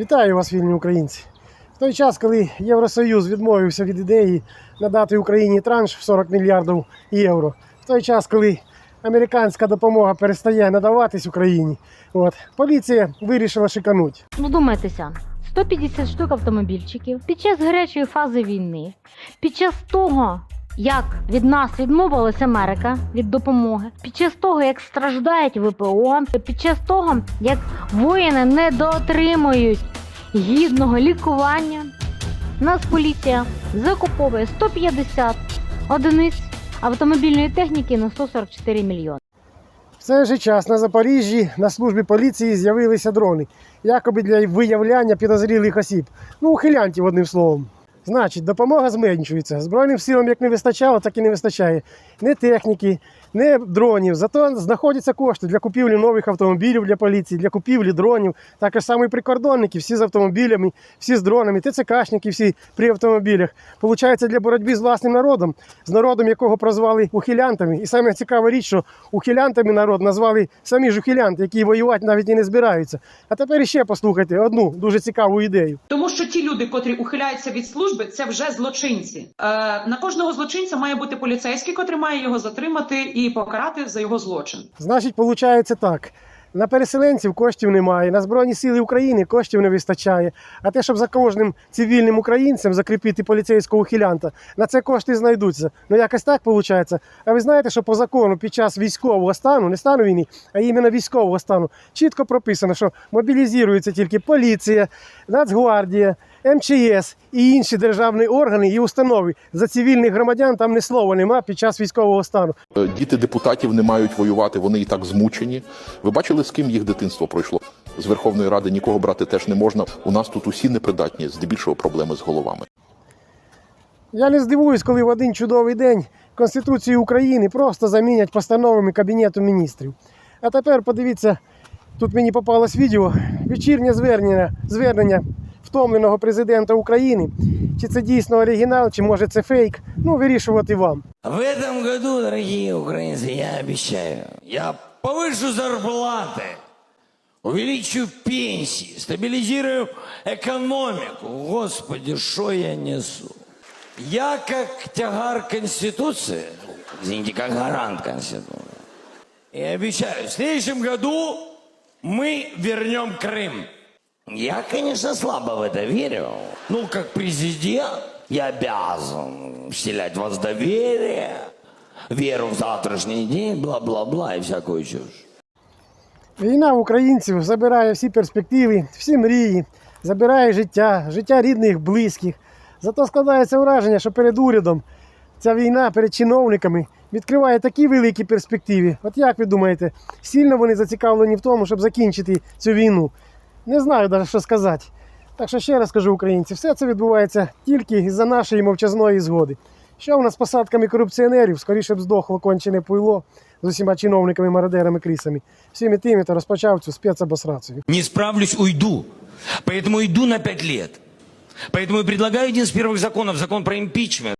Вітаю вас, вільні українці. В той час, коли Євросоюз відмовився від ідеї надати Україні транш в 40 мільярдів євро, в той час, коли американська допомога перестає надаватись Україні, от, поліція вирішила шикануть. Вдумайтеся, 150 штук автомобільчиків під час гарячої фази війни, під час того, як від нас відмовилась Америка від допомоги, під час того, як страждають ВПО, під час того, як воїни не доотримують гідного лікування, нас поліція закуповує 150 одиниць автомобільної техніки на 144 мільйони. В цей же час на Запоріжжі на службі поліції з'явилися дрони, якоби для виявляння підозрілих осіб. Ну, ухилянтів, одним словом. Значить, допомога зменшується. Збройним силам як не вистачало, так і не вистачає. Не техніки, не дронів. Зато знаходяться кошти для купівлі нових автомобілів для поліції, для купівлі дронів. Також саме прикордонники, всі з автомобілями, всі з дронами, ТЦКшники всі при автомобілях. Получається для боротьби з власним народом, з народом, якого прозвали ухилянтами. І саме цікава річ, що ухилянтами народ назвали самі ж ухилянти, які воювати навіть і не збираються. А тепер іще послухайте одну дуже цікаву ідею. Тому що ті люди, котрі ухиляються від служби, це вже злочинці. Е, на кожного злочинця має бути поліцейський, котрий має його затримати і покарати за його злочин. Значить, виходить так. На переселенців коштів немає, на Збройні Сили України коштів не вистачає. А те, щоб за кожним цивільним українцем закріпити поліцейського ухилянта, на це кошти знайдуться. Ну якось так виходить. А ви знаєте, що по закону під час військового стану, не стану війни, а іменно військового стану, чітко прописано, що мобілізується тільки поліція, Нацгвардія, МЧС і інші державні органи і установи. За цивільних громадян там ні слова нема під час військового стану. Е, Діти депутатів не мають воювати, вони і так змучені. Ви бачили, з ким їх дитинство пройшло? З Верховної Ради нікого брати теж не можна. У нас тут усі непридатні, здебільшого проблеми з головами. Я не здивуюсь, коли в один чудовий день Конституцію України просто замінять постановами Кабінету міністрів. А тепер подивіться, тут мені попалось відео, вечірнє звернення, звернення втомленого президента України. Чи це дійсно оригінал, чи може це фейк. Ну, вирішувати вам. В этом году, дорогие украинцы, я обещаю, я повышу зарплаты, увеличу пенсии, стабилизирую экономику. Господи, что я несу? Я как тягар Конституции, извините, как гарант Конституции, и обещаю, в следующем году мы вернем Крым. Я, конечно, слабо в это верю. Ну, как президент, я обязан вселять в вас доверие, веру в завтрашний день, бла-бла-бла и всякую чушь. Війна українців забирає всі перспективи, всі мрії, забирає життя, життя рідних, близьких. Зато складається враження, що перед урядом ця війна, перед чиновниками відкриває такі великі перспективи. От як ви думаєте, сильно вони зацікавлені в тому, щоб закінчити цю війну? Не знаю навіть, що сказати. Так що ще раз кажу українці, все це відбувається тільки за нашої мовчазної згоди. Що в нас з посадками корупціонерів, скоріше б здохло кончене пуйло з усіма чиновниками, мародерами, крисами. Всіми тими, хто розпочав цю спецобосрацію. Не справлюсь, уйду. Поэтому иду на пять лет. Поэтому и предлагаю один из первых законов, закон про импичмент.